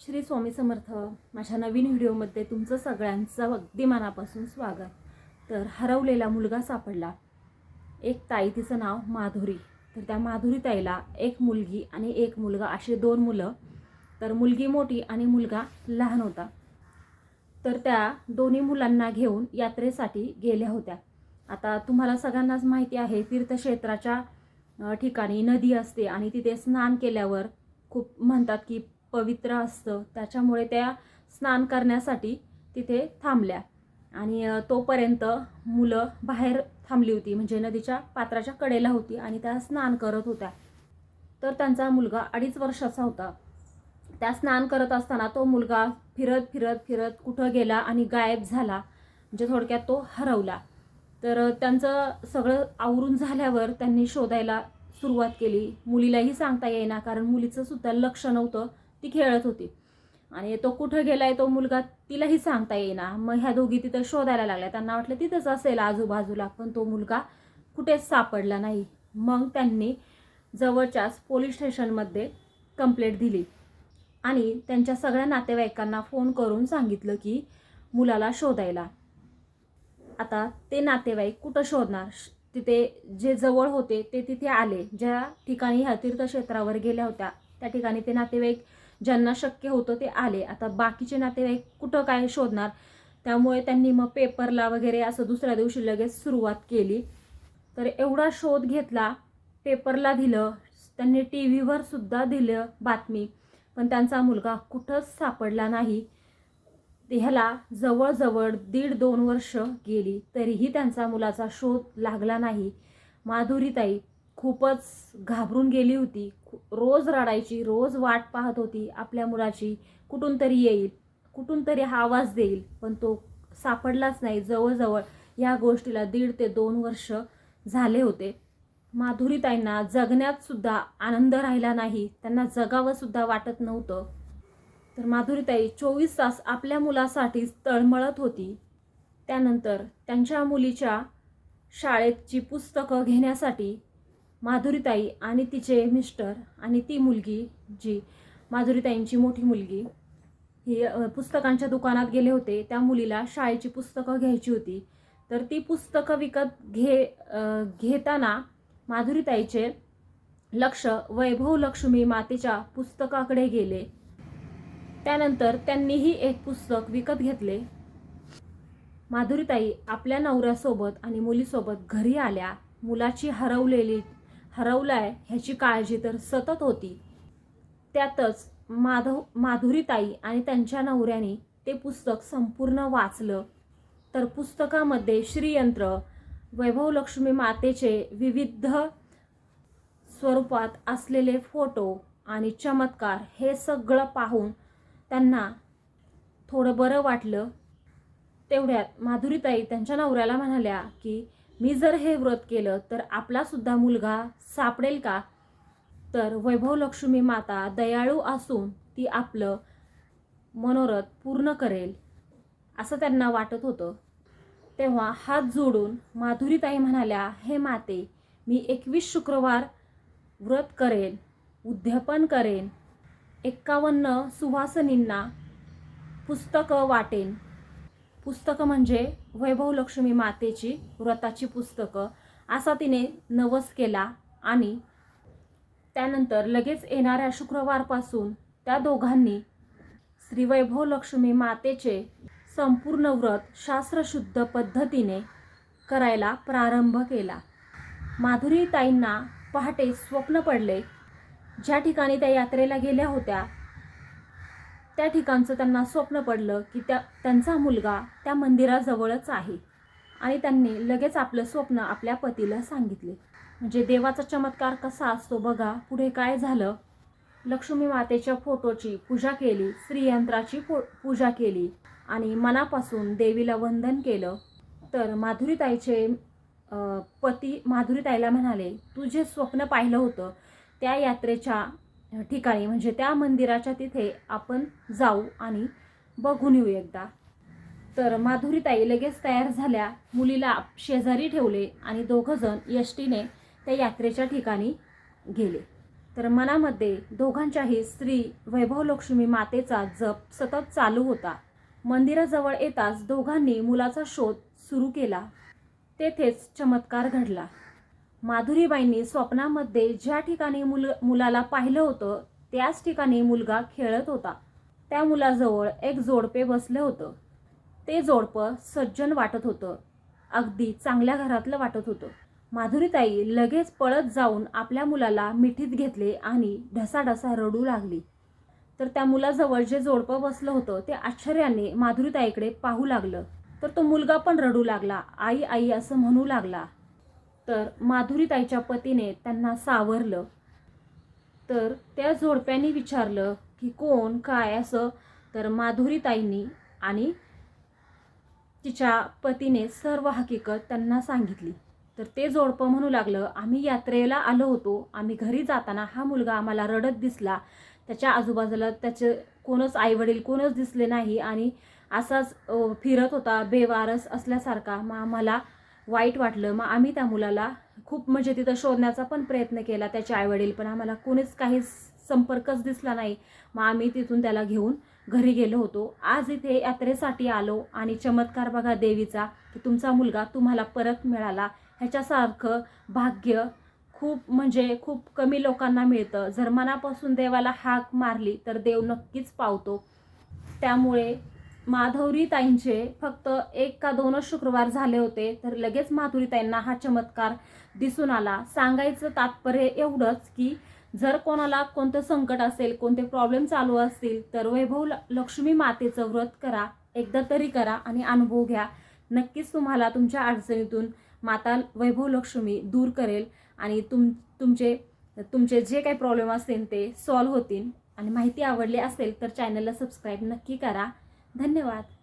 श्री स्वामी समर्थ माझ्या नवीन व्हिडिओमध्ये तुमचं सगळ्यांचं अगदी मनापासून स्वागत. तर हरवलेला मुलगा सापडला. एक ताई तिचं नाव माधुरी. तर त्या माधुरी ताईला एक मुलगी आणि एक मुलगा असे दोन मुलं. तर मुलगी मोठी आणि मुलगा लहान होता. तर त्या दोन्ही मुलांना घेऊन यात्रेसाठी गेल्या होत्या. आता तुम्हाला सगळ्यांनाच माहिती आहे तीर्थक्षेत्राच्या ठिकाणी नदी असते आणि तिथे स्नान केल्यावर खूप म्हणतात की पवित्र असतं. त्याच्यामुळे त्या स्नान करण्यासाठी तिथे थांबल्या. आणि तोपर्यंत मुलं बाहेर थांबली होती. म्हणजे नदीच्या पात्राच्या कडेला होती आणि त्या स्नान करत होत्या. तर त्यांचा मुलगा अडीच वर्षाचा होता. त्या स्नान करत असताना तो मुलगा फिरत फिरत फिरत कुठं गेला आणि गायब झाला. म्हणजे थोडक्यात तो हरवला. तर त्यांचं सगळं आवरून झाल्यावर त्यांनी शोधायला सुरुवात केली. मुलीलाही सांगता येईना कारण मुलीचं सुद्धा लक्ष नव्हतं. ती खेळत होती. आणि तो कुठं गेलाय तो मुलगा तिलाही सांगता येईना. मग ह्या दोघी तिथं शोधायला लागल्या. त्यांना वाटलं तिथंच असेल आजूबाजूला पण तो मुलगा कुठेच सापडला नाही. मग त्यांनी जवळच्याच पोलीस स्टेशनमध्ये कंप्लेंट दिली. आणि त्यांच्या सगळ्या नातेवाईकांना फोन करून सांगितलं की मुलाला शोधायला. आता ते नातेवाईक कुठं शोधणार? श- तिथे जे जवळ होते ते तिथे आले. ज्या ठिकाणी ह्या तीर्थक्षेत्रावर गेल्या होत्या त्या ठिकाणी ते नातेवाईक ज्यांना शक्य होतं ते आले. आता बाकीचे नातेवाईक कुठं काय शोधणार? त्यामुळे त्यांनी मग पेपरला वगैरे असं दुसऱ्या दिवशी लगेच सुरुवात केली. तर एवढा शोध घेतला पेपरला दिलं त्यांनी टी व्हीवर सुद्धा दिलं बातमी. पण त्यांचा मुलगा कुठंच सापडला नाही. ह्याला जवळजवळ दीड दोन वर्ष गेली. तरीही त्यांचा मुलाचा शोध लागला नाही. माधुरीताई खूपच घाबरून गेली होती. रोज रडायची रोज वाट पाहत होती आपल्या मुलाची. कुठून तरी येईल कुठून तरी हा आवाज देईल पण तो सापडलाच नाही. जवळजवळ या गोष्टीला दीड ते दोन वर्ष झाले होते. माधुरीताईंना जगण्यात सुद्धा आनंद राहिला नाही. त्यांना जगावं सुद्धा वाटत नव्हतं. तर माधुरीताई चोवीस तास आपल्या मुलासाठीच तळमळत होती. त्यानंतर त्यांच्या मुलीच्या शाळेतची पुस्तकं घेण्यासाठी माधुरीताई आणि तिचे मिस्टर आणि ती मुलगी जी माधुरीताईंची मोठी मुलगी ही पुस्तकांच्या दुकानात गेले होते. त्या मुलीला शाळेची पुस्तकं घ्यायची होती. तर ती पुस्तकं विकत घे घेताना माधुरीताईचे लक्ष वैभव लक्ष्मी मातेच्या पुस्तकाकडे गेले. त्यानंतर त्यांनीही एक पुस्तक विकत घेतले. माधुरीताई आपल्या नवऱ्यासोबत आणि मुलीसोबत घरी आल्या. मुलाची हरवलेली हरवलाय ह्याची काळजी तर सतत होती. त्यातच माधव माधुरीताई आणि त्यांच्या नवऱ्याने ते पुस्तक संपूर्ण वाचलं. तर पुस्तकामध्ये श्रीयंत्र वैभवलक्ष्मी मातेचे विविध स्वरूपात असलेले फोटो आणि चमत्कार हे सगळं पाहून त्यांना थोडं बरं वाटलं. तेवढ्यात माधुरीताई त्यांच्या नवऱ्याला म्हणाल्या की मी जर हे व्रत केलं तर आपलासुद्धा मुलगा सापडेल का? तर वैभवलक्ष्मी माता दयाळू असून ती आपलं मनोरथ पूर्ण करेल असं त्यांना वाटत होतं. तेव्हा हात जोडून माधुरीताई म्हणाल्या हे माते मी एकवीस शुक्रवार व्रत करेन उद्यापन करेन एक्कावन्न सुवासनींना पुस्तकं वाटेन पुस्तकं म्हणजे वैभवलक्ष्मी मातेची व्रताची पुस्तकं असा तिने नवस केला आणि त्यानंतर लगेच येणाऱ्या शुक्रवारपासून त्या दोघांनी श्री वैभवलक्ष्मी मातेचे संपूर्ण व्रत शास्त्रशुद्ध पद्धतीने करायला प्रारंभ केला. माधुरीताईंना पहाटे स्वप्न पडले. ज्या ठिकाणी त्या यात्रेला गेल्या होत्या त्या ठिकाणचं त्यांना स्वप्न पडलं की त्या त्यांचा मुलगा त्या मंदिराजवळच आहे. आणि त्यांनी लगेच आपलं स्वप्न आपल्या पतीला सांगितले. म्हणजे देवाचा चमत्कार कसा असतो बघा पुढे काय झालं? लक्ष्मी मातेच्या फोटोची पूजा केली श्रीयंत्राची पो पूजा केली आणि मनापासून देवीला वंदन केलं. तर माधुरीताईचे पती माधुरीताईला म्हणाले तू जे स्वप्न पाहिलं होतं त्या यात्रेच्या ठिकाणी म्हणजे त्या मंदिराच्या तिथे आपण जाऊ आणि बघून येऊ एकदा. तर माधुरीताई लगेच तयार झाल्या मुलीला शेजारी ठेवले आणि दोघंजण यष्टीने त्या यात्रेच्या ठिकाणी गेले. तर मनामध्ये दोघांच्याही स्त्री वैभवलक्ष्मी मातेचा जप सतत चालू होता. मंदिराजवळ येताच दोघांनी मुलाचा शोध सुरू केला. तेथेच चमत्कार घडला. माधुरीबाईंनी स्वप्नामध्ये ज्या ठिकाणी मुल मुलाला पाहिलं होतं त्याच ठिकाणी मुलगा खेळत होता. त्या मुलाजवळ एक जोडपे बसलं होतं. ते जोडपं सज्जन वाटत होतं. अगदी चांगल्या घरातलं वाटत होतं. माधुरीताई लगेच पळत जाऊन आपल्या मुलाला मिठीत घेतले आणि ढसाढसा रडू लागली. तर त्या मुलाजवळ जे जोडपं बसलं होतं ते आश्चर्याने माधुरीताईकडे पाहू लागलं. तर तो मुलगा पण रडू लागला. आई आई असं म्हणू लागला. तर माधुरीताईच्या पतीने त्यांना सावरलं. तर त्या जोडप्याने विचारलं की कोण काय असं? तर माधुरीताईंनी आणि तिच्या पतीने सर्व हकीकत त्यांना सांगितली. तर ते जोडपं म्हणू लागलं आम्ही यात्रेला आलो होतो. आम्ही घरी जाताना हा मुलगा आम्हाला रडत दिसला. त्याच्या आजूबाजूला त्याचे कोणच आईवडील कोणच दिसले नाही आणि असाच फिरत होता बेवारस असल्यासारखा. मग आम्हाला वाईट वाटलं. मग आम्ही त्या मुलाला खूप म्हणजे तिथं शोधण्याचा पण प्रयत्न केला. त्याचे आईवडील पण आम्हाला कोणीच काही संपर्कच दिसला नाही. मग आम्ही तिथून त्याला घेऊन घरी गेलो होतो. आज इथे यात्रेसाठी आलो आणि चमत्कार बघा देवीचा की तुमचा मुलगा तुम्हाला परत मिळाला. ह्याच्यासारखं भाग्य खूप म्हणजे खूप कमी लोकांना मिळतं. जर मनापासून देवाला हाक मारली तर देव नक्कीच पावतो. त्यामुळे माधवरी ताईंचे फक्त एक का दोनच शुक्रवार झाले होते तर लगेच माधुरी ताईंना हा चमत्कार दिसून आला. सांगायचं तात्पर्य एवढंच की जर कोणाला कोणतं संकट असेल कोणते प्रॉब्लेम चालू असतील तर वैभव ल- लक्ष्मी मातेचं व्रत करा एकदा तरी करा आणि अनुभव घ्या. नक्कीच तुम्हाला तुमच्या अडचणीतून माता वैभव लक्ष्मी दूर करेल आणि तुम तुमचे तुमचे जे काही प्रॉब्लेम असतील ते सॉल्व्ह होतील. आणि माहिती आवडली असेल तर चॅनलला सबस्क्राईब नक्की करा. धन्यवाद.